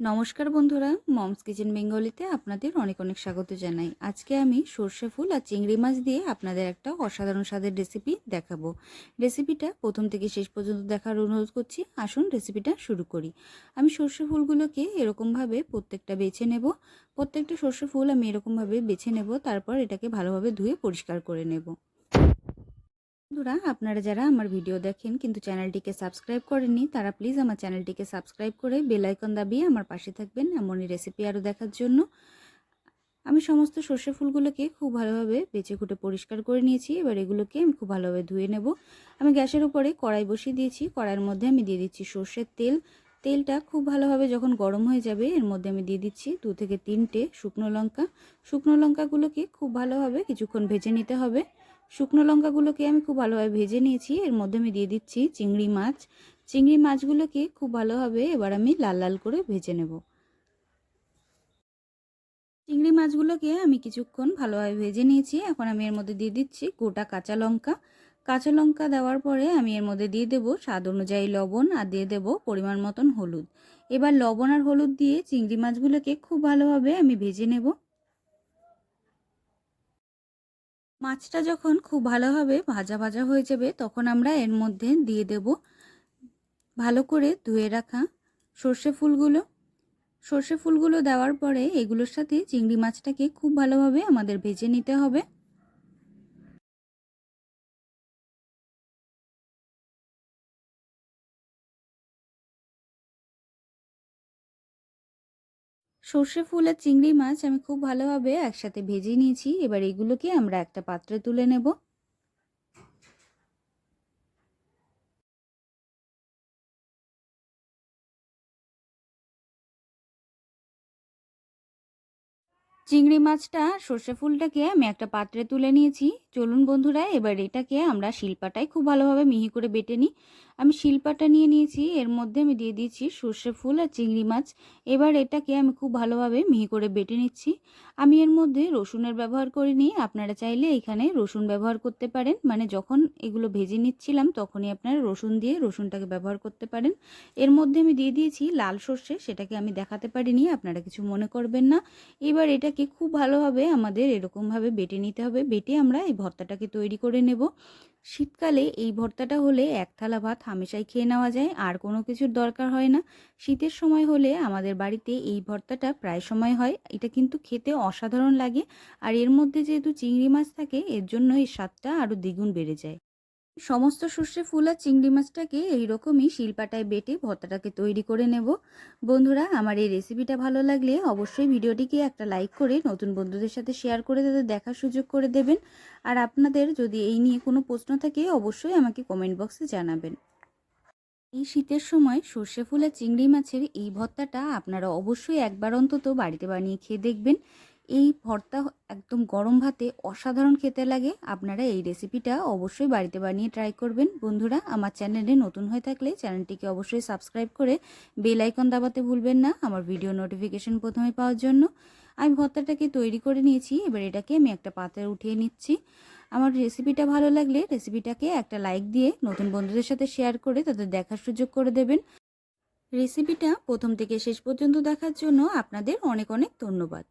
নমস্কার বন্ধুরা, moms kitchen বেঙ্গলিতে আপনাদের অনেক অনেক স্বাগত জানাই। আজকে আমি সর্ষে ফুল আর চিংড়ি মাছ দিয়ে আপনাদের একটা অসাধারণ স্বাদের রেসিপি দেখাবো। রেসিপিটা প্রথম থেকে শেষ পর্যন্ত দেখার অনুরোধ করছি, আসুন রেসিপিটা শুরু করি। আমি সর্ষে ফুলগুলোকে এরকমভাবে প্রত্যেকটা বেছে নেব। প্রত্যেকটা সর্ষে ফুল আমি এরকমভাবে বেছে নেব, তারপর এটাকে ভালোভাবে ধুয়ে পরিষ্কার করে নেব। বন্ধুরা, আপনারা যারা আমার ভিডিও দেখেন কিন্তু চ্যানেলটিকে সাবস্ক্রাইব করেননি, তারা প্লিজ আমার চ্যানেলটিকে সাবস্ক্রাইব করে বেল আইকন দাবিয়ে আমার পাশে থাকবেন এমনই রেসিপি আরও দেখার জন্য। আমি সমস্ত সর্ষে ফুলগুলোকে খুব ভালোভাবে বেছে কুটে পরিষ্কার করে নিয়েছি, এবার এগুলোকে আমি খুব ভালোভাবে ধুয়ে নেব। আমি গ্যাসের উপরে কড়াই বসিয়ে দিয়েছি, কড়াইয়ের মধ্যে আমি দিয়ে দিচ্ছি সর্ষের তেল। তেলটা খুব ভালোভাবে যখন গরম হয়ে যাবে, এর মধ্যে আমি দিয়ে দিচ্ছি দু থেকে তিনটে শুকনো লঙ্কা। শুকনো লঙ্কাগুলোকে খুব ভালোভাবে কিছুক্ষণ ভেজে নিতে হবে। শুকনো লঙ্কাগুলোকে আমি খুব ভালোভাবে ভেজে নিয়েছি। এর মধ্যে আমি দিয়ে দিচ্ছি চিংড়ি মাছ। চিংড়ি মাছগুলোকে খুব ভালোভাবে এবার আমি লাল লাল করে ভেজে নেব। চিংড়ি মাছগুলোকে আমি কিছুক্ষণ ভালোভাবে ভেজে নিয়েছি। এখন আমি এর মধ্যে দিয়ে দিচ্ছি গোটা কাঁচা লঙ্কা। কাঁচা লঙ্কা দেওয়ার পরে আমি এর মধ্যে দিয়ে দেবো স্বাদ অনুযায়ী লবণ আর দিয়ে দেবো পরিমাণ মতন হলুদ। এবার লবণ আর হলুদ দিয়ে চিংড়ি মাছগুলোকে খুব ভালোভাবে আমি ভেজে নেব। মাছটা যখন খুব ভালোভাবে ভাজা ভাজা হয়ে যাবে, তখন আমরা এর মধ্যে দিয়ে দেব ভালো করে ধুয়ে রাখা সর্ষে ফুলগুলো। সর্ষে ফুলগুলো দেওয়ার পরে এগুলোর সাথে চিংড়ি মাছটাকে খুব ভালোভাবে আমাদের ভেজে নিতে হবে। সর্ষে ফুল আর চিংড়ি মাছ আমি খুব ভালোভাবে একসাথে ভেজে নিয়েছি। এবার এগুলোকে আমরা একটা পাত্রে তুলে নেব। চিংড়ি মাছটা সর্ষে ফুলটাকে আমি একটা পাত্রে তুলে নিয়েছি। চলুন বন্ধুরা, এবার এটাকে আমরা শিলপাটায় খুব ভালোভাবে মিহি করে বেটে নিই। আমি শিলপাটা নিয়ে নিয়েছি, এর মধ্যে আমি দিয়ে দিয়েছি সর্ষে ফুল আর চিংড়ি মাছ। এবার এটাকে আমি খুব ভালোভাবে মিহি করে বেটে নিচ্ছি। আমি এর মধ্যে রসুনের ব্যবহার করিনি আপনারা চাইলে এখানে রসুন ব্যবহার করতে পারেন। মানে যখন এগুলো ভেজে নিচ্ছিলাম, তখনই আপনারা রসুন দিয়ে রসুনটাকে ব্যবহার করতে পারেন। এর মধ্যে আমি দিয়ে দিয়েছি লাল সর্ষে, সেটাকে আমি দেখাতে পারিনি, আপনারা কিছু মনে করবেন না। এবার এটাকে খুব ভালোভাবে আমাদের এরকমভাবে বেটে নিতে হবে। বেটে আমরা এই ভর্তাটাকে তৈরি করে নেব। শীতকালে এই ভর্তাটা হলে এক থালা ভাত হামেশাই খেয়ে নেওয়া যায়, আর কোনো কিছুর দরকার হয় না। শীতের সময় হলে আমাদের বাড়িতে এই ভর্তাটা প্রায় সময় হয়, এটা কিন্তু খেতে অসাধারণ লাগে। আর এর মধ্যে যেহেতু চিংড়ি মাছ থাকে, এর জন্য এই স্বাদটা আরও দ্বিগুণ বেড়ে যায়। সমস্ত সর্ষে ফুল আর চিংড়ি মাছটাকে এইরকমই শিলপাটায় বেটে ভর্তাটাকে তৈরি করে নেব। বন্ধুরা, আমার এই রেসিপিটা ভালো লাগলে অবশ্যই ভিডিওটিকে একটা লাইক করে নতুন বন্ধুদের সাথে শেয়ার করে তাদের দেখার সুযোগ করে দেবেন। আর আপনাদের যদি এই নিয়ে কোনো প্রশ্ন থাকে, অবশ্যই আমাকে কমেন্ট বক্সে জানাবেন। এই শীতের সময় সর্ষে ফুলের চিংড়ি মাছের এই ভর্তাটা আপনারা অবশ্যই একবার অন্তত বাড়িতে বানিয়ে খেয়ে দেখবেন। এই ভর্তা একদম গরম ভাতে অসাধারণ খেতে লাগে। আপনারা এই রেসিপিটা অবশ্যই বাড়িতে বানিয়ে ট্রাই করবেন। বন্ধুরা, আমার চ্যানেলে নতুন হয়ে থাকলে চ্যানেলটিকে অবশ্যই সাবস্ক্রাইব করে বেল আইকন দাবাতে ভুলবেন না আমার ভিডিও নোটিফিকেশন প্রথমে পাওয়ার জন্য। আমি ভর্তাটাকে তৈরি করে নিয়েছি, এবার এটাকে আমি একটা পাত্রে উঠিয়ে নিচ্ছি। আমার রেসিপিটা ভালো লাগলে রেসিপিটাকে একটা লাইক দিয়ে নতুন বন্ধুদের সাথে শেয়ার করে তাদের দেখার সুযোগ করে দেবেন। রেসিপিটা প্রথম থেকে শেষ পর্যন্ত দেখার জন্য আপনাদের অনেক অনেক ধন্যবাদ।